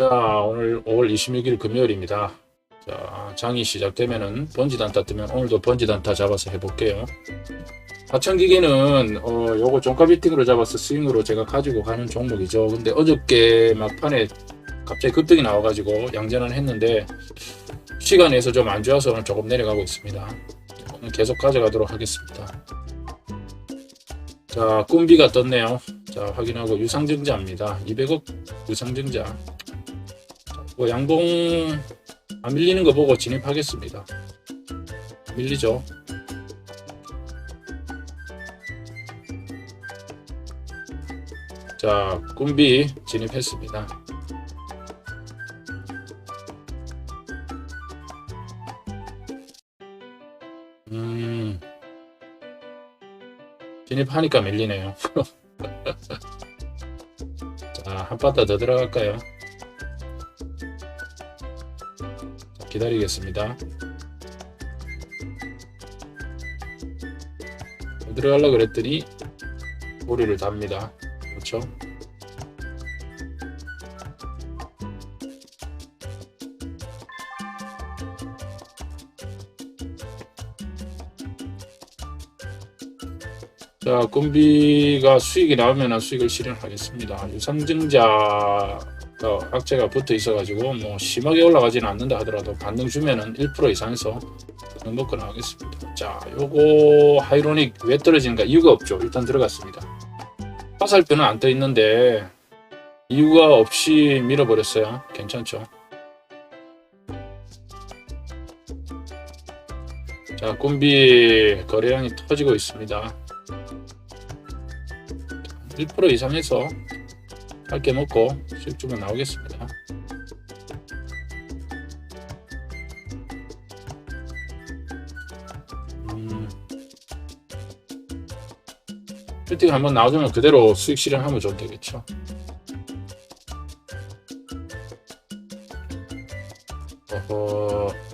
자, 오늘 5월 26일 금요일입니다. 자, 장이 시작되면은 번지 단타 뜨면 오늘도 번지 단타 잡아서 해볼게요. 하천기계는 어, 요거 종가 비팅으로 잡아서 스윙으로 제가 가지고 가는 종목이죠. 근데 어저께 막판에 갑자기 급등이 나와가지고 양전을 했는데 시간에서 좀 안 좋아서 오늘 조금 내려가고 있습니다. 오늘 계속 가져가도록 하겠습니다. 자, 꿈비가 떴네요. 자, 확인하고 유상증자입니다. 200억 유상증자. 뭐 양봉 안 밀리는 거 보고 진입하겠습니다. 밀리죠. 자, 꿈비 진입했습니다. 음, 진입하니까 밀리네요. 자, 한 바다 더 들어갈까요? 기다리겠습니다. 더 들어가려고 그랬더니 꼬리를 답니다. 그렇죠? 자, 꿈비가 수익이 나오면 수익을 실현하겠습니다. 유상증자 가 악재가 붙어 있어가지고 뭐 심하게 올라가지는 않는다 하더라도 반등 주면은 1% 이상에서 반등 먹고 나가겠습니다. 자, 요거 하이로닉 왜 떨어지는가 이유가 없죠. 일단 들어갔습니다. 화살표는 안 떠 있는데 이유가 없이 밀어버렸어요. 괜찮죠? 자, 꿈비 거래량이 터지고 있습니다. 1% 이상해서 짧게 먹고 주면 나오겠습니다. 음, 빌딩 한번 나와주면 그대로 수익 실현하면 좀 되겠죠. 어허.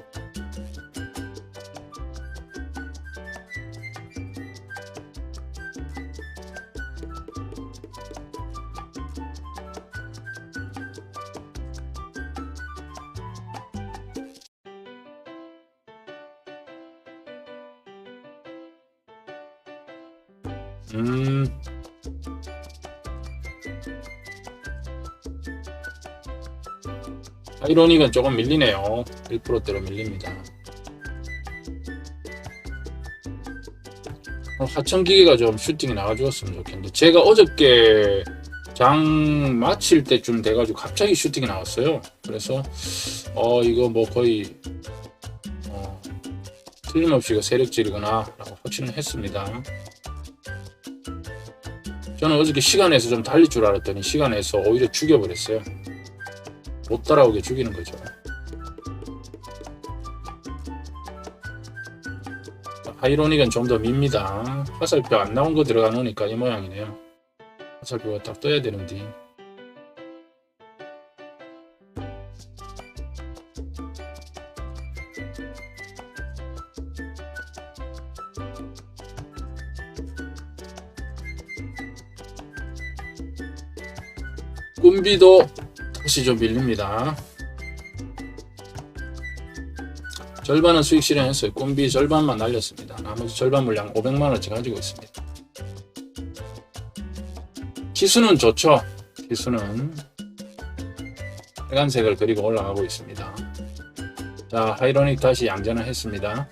음. 아이로닉은 조금 밀리네요. 1%대로 밀립니다. 어, 하천기계가 좀 슈팅이 나와주었으면 좋겠는데 제가 어저께 장 마칠 때쯤 돼가지고 갑자기 슈팅이 나왔어요. 그래서 어 이거 뭐 거의 어, 틀림없이 이거 세력질이구나 라고 확신을 했습니다. 저는 어저께 시간에서 좀 달릴 줄 알았더니 시간에서 오히려 죽여버렸어요. 못 따라오게 죽이는 거죠. 하이로닉은 좀 더 밉니다. 화살표 안 나온 거 들어가 놓으니까 이 모양이네요. 화살표가 딱 떠야 되는데. 꿈비도 다시 좀 밀립니다. 절반은 수익 실현했어요. 꿈비 절반만 날렸습니다. 나머지 절반 물량 500만 원치 가지고 있습니다. 기수는 좋죠. 기수는 빨간색을 그리고 올라가고 있습니다. 자, 하이로닉 다시 양전을 했습니다.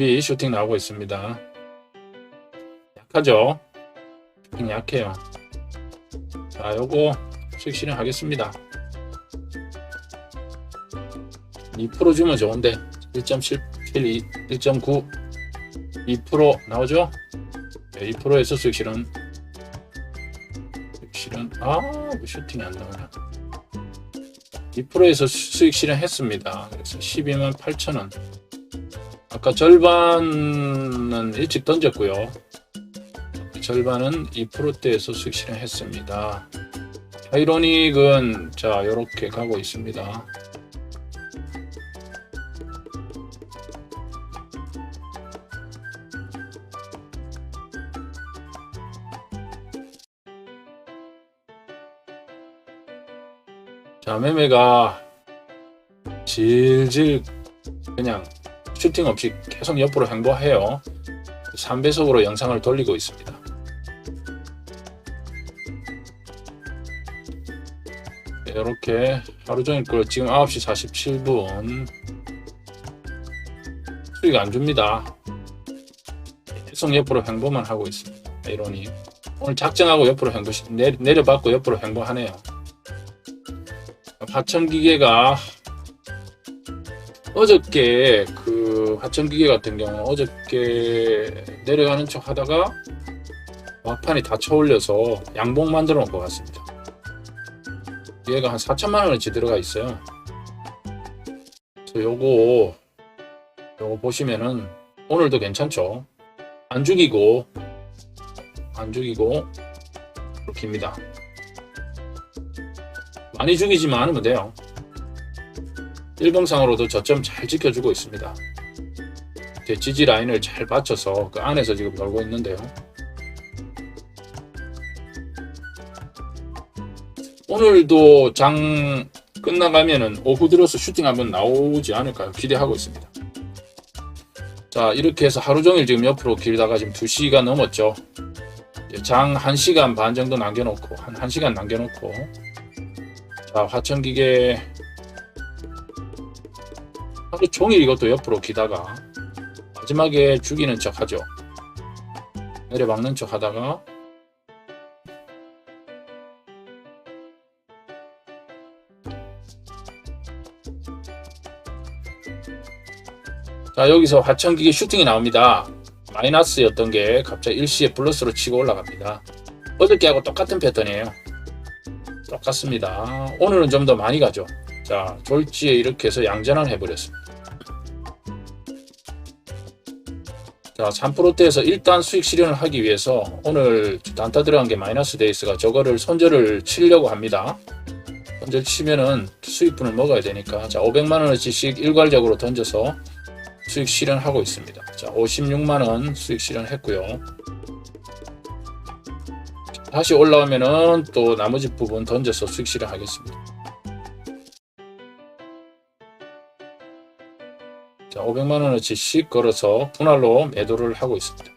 군비 슈팅 나오고 있습니다. 약하죠? 약해요. 자, 요거 수익 실현하겠습니다. 2% 주면 좋은데 1.772, 1.9, 2% 나오죠? 네, 2%에서 수익 실현. 수익 실현. 아, 왜 슈팅이 안 나오냐? 2%에서 수익 실현했습니다. 그래서 12만 8천 원. 아까 절반은 일찍 던졌고요. 절반은 2%대에서 수익 실행했습니다. 하이로닉은 자 이렇게 가고 있습니다. 자 매매가 질질 그냥 슈팅 없이 계속 옆으로 행보해요. 3배속으로 영상을 돌리고 있습니다. 이렇게 하루 종일 끌 지금 9시 47분 수익 안 줍니다. 계속 옆으로 행보만 하고 있습니다. 이론이 오늘 작정하고 옆으로 행보 내, 내려받고 옆으로 행보하네요. 화천기계가 어저께 그 화천기계 같은 경우 어저께 내려가는 척 하다가 막판이 다 쳐올려서 양봉 만들어 놓은 것 같습니다. 얘가 한 4천만 원어치 들어가 있어요. 그래서 요거 요거 보시면은 오늘도 괜찮죠? 안 죽이고 안 죽이고 이렇게입니다. 많이 죽이지만 않으면 돼요. 일봉상으로도 저점 잘 지켜주고 있습니다. 제 지지 라인을 잘 받쳐서 그 안에서 지금 놀고 있는데요. 오늘도 장 끝나가면은 오후 들어서 슈팅 한번 나오지 않을까요? 기대하고 있습니다. 자, 이렇게 해서 하루 종일 지금 옆으로 길다가 지금 2시가 넘었죠. 장 1시간 반 정도 남겨놓고, 한 1시간 남겨놓고, 자, 화천기계 하루 종일 이것도 옆으로 기다가 마지막에 죽이는 척 하죠. 내려박는 척 하다가 자 여기서 화천기계 슈팅이 나옵니다. 마이너스였던 게 갑자기 일시에 플러스로 치고 올라갑니다. 어저께하고 똑같은 패턴이에요. 똑같습니다. 오늘은 좀 더 많이 가죠. 자, 졸지에 이렇게 해서 양전환 해버렸습니다. 자, 3%대에서 일단 수익 실현을 하기 위해서 오늘 단타 들어간 게 마이너스 돼 있어가 저거를 손절을 치려고 합니다. 손절 치면은 수익분을 먹어야 되니까 자, 500만 원어치씩 일괄적으로 던져서 수익 실현하고 있습니다. 자, 56만 원 수익 실현했고요. 다시 올라오면은 또 나머지 부분 던져서 수익 실현하겠습니다. 자, 500만 원어치씩 걸어서 분할로 매도를 하고 있습니다.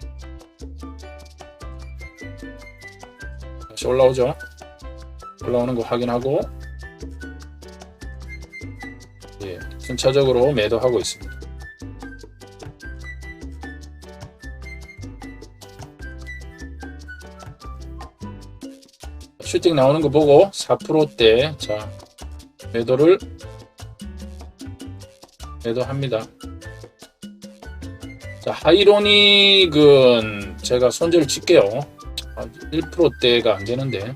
다시 올라오죠. 올라오는 거 확인하고 예, 순차적으로 매도하고 있습니다. 슈팅 나오는 거 보고 4%대 자 매도를 매도합니다. 자 하이로닉은 제가 손절 칠게요. 1%대가 안 되는데.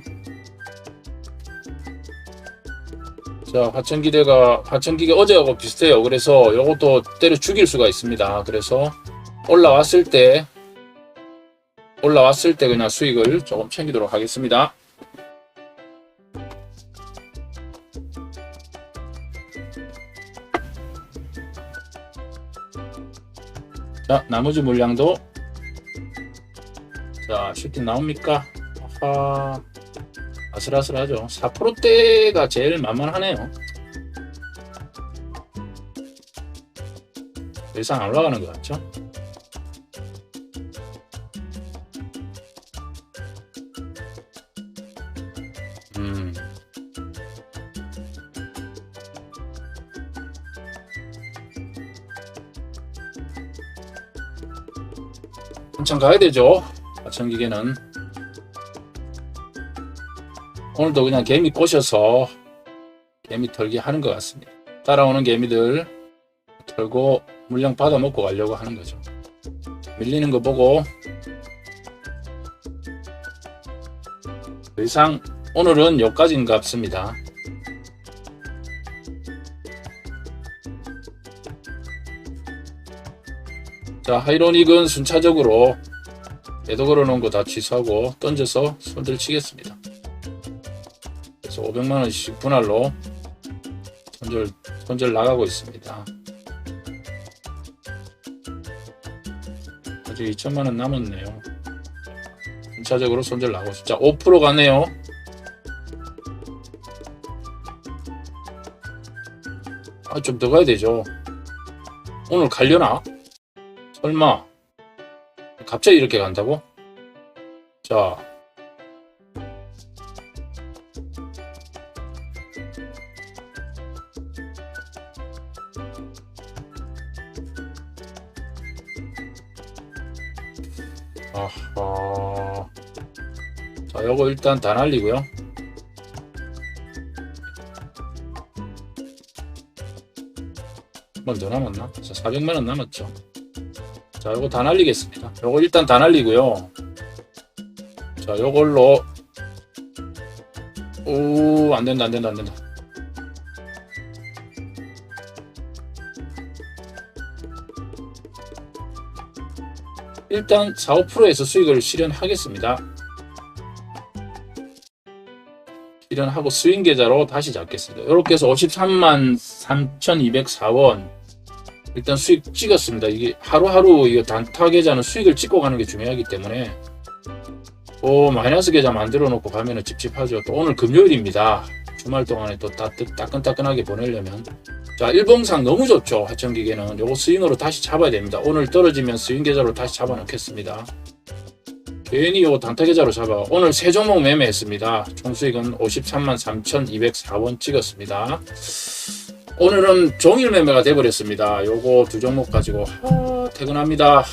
자 화천기대가 화천기계 어제하고 비슷해요. 그래서 이것도 때려 죽일 수가 있습니다. 그래서 올라왔을 때 올라왔을 때 그냥 수익을 조금 챙기도록 하겠습니다. 자, 나머지 물량도 자, 슈팅 나옵니까? 아하, 아슬아슬하죠. 4%대가 제일 만만하네요. 더 이상 안 올라가는 것 같죠? 한참 가야 되죠. 하천기계는 오늘도 그냥 개미 꼬셔서 개미 털기 하는 것 같습니다. 따라오는 개미들 털고 물량 받아 먹고 가려고 하는 거죠. 밀리는 거 보고 더 이상 오늘은 여기까지인 것 같습니다. 자, 하이로닉은 순차적으로 매도 걸어놓은 거 다 취소하고 던져서 손들 치겠습니다. 그래서 500만원씩 분할로 손절, 손절 나가고 있습니다. 아직 2천만원 남았네요. 순차적으로 손절 나가고 있습니다. 자, 5% 가네요. 아, 좀 더 가야 되죠. 오늘 갈려나? 설마. 갑자기 이렇게 간다고? 자. 아하. 자, 요거 일단 다 날리고요. 한번 더 남았나? 자, 400만 원 남았죠. 자, 요거 다 날리겠습니다. 요거 일단 다 날리고요. 자, 요걸로 오, 안 된다, 안 된다, 안 된다. 일단 4, 5%에서 수익을 실현하겠습니다. 실현하고 스윙 계좌로 다시 잡겠습니다. 이렇게 해서 53만 3,204원 일단 수익 찍었습니다. 이게 하루하루 이거 단타 계좌는 수익을 찍고 가는 게 중요하기 때문에 오 마이너스 계좌 만들어 놓고 가면은 찝찝하죠. 또 오늘 금요일입니다. 주말 동안에 또 따, 따끈따끈하게 보내려면 자 일봉상 너무 좋죠. 하청 기계는 요거 스윙으로 다시 잡아야 됩니다. 오늘 떨어지면 스윙 계좌로 다시 잡아 놓겠습니다. 괜히 요거 단타 계좌로 잡아 오늘 세 종목 매매했습니다. 총 수익은 53만 3,204원 찍었습니다. 오늘은 종일 매매가 돼버렸습니다. 요거 두 종목 가지고 하, 퇴근합니다.